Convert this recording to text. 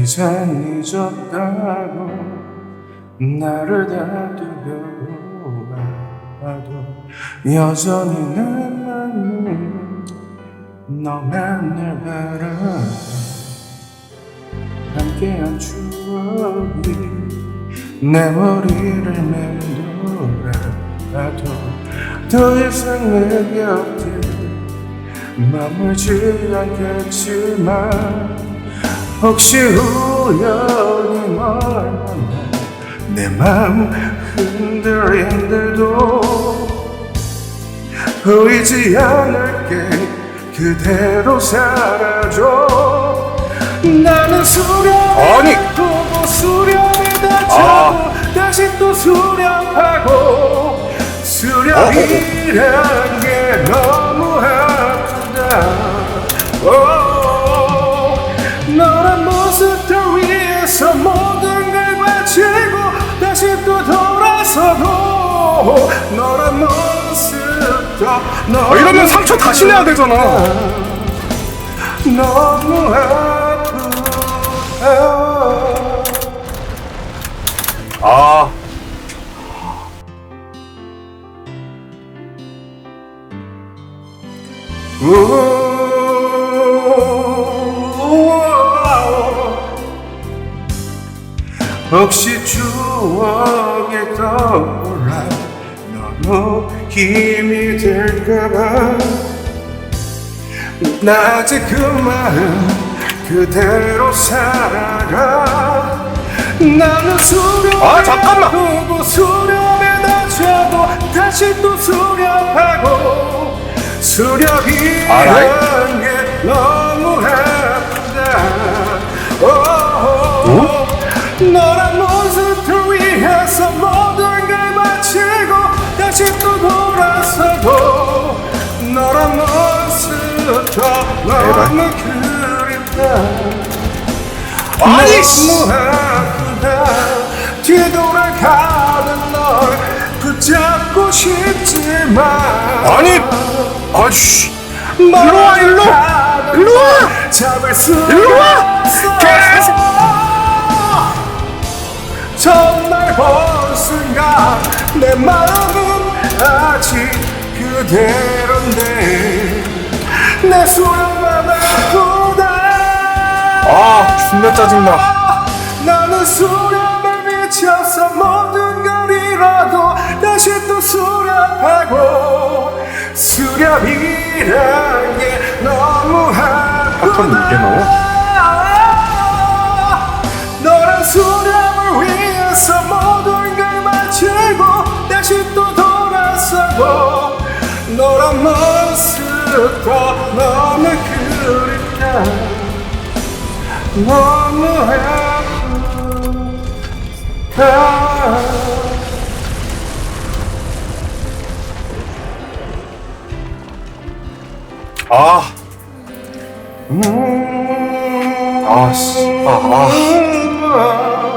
이젠 잊었다고 나를 다투려고 봐도 여전히 내 맘은 너만 날 바라 함께한 추억이 내 머리를 맴돌아봐도 더 이상 내 곁에 머물지 않겠지만 혹시 우연히 널 만나 내 마음 흔들린데도 보이지 않을게. 그대로 살아줘. 나는 수련 아니. 보고 수련이 다쳐도 다시 또 수련하고 수련이란 게 너무 아프다. 오, 또 돌아서고 너란 몬스터 아, 이러면 상처 다시 내야 되잖아. 너무 아프다 아, 혹시 추억 에 떠올라 너무 힘이 들까봐. 나 아직 그 마음 그대로 살아가 나는 수련 아, 잠깐만. 보고 수련에 다쳐도 다시 또 수련하고 수련이란 알아요? 게 너무 아프다. 오, 너란 몬 너무 아프다 뒤돌아가는 널 붙잡고 싶지만 아니, 아씨, 일로 와, 일로. 일로 와. 잡을 수 일로 와. 계속. 정말 본 순간 내 마음은 아직 그대로인데 내 수련만 아프다 아, 존나 짜증나. 나는 수련을 미쳐서 모든 걸 잃어도 다시 또 수련하고 수련이란 게 너무 아까는 이게 아프다 너란 수 모습도 너무 그립다 너무 아프다 아, 음, 아, 씨, 아, 아.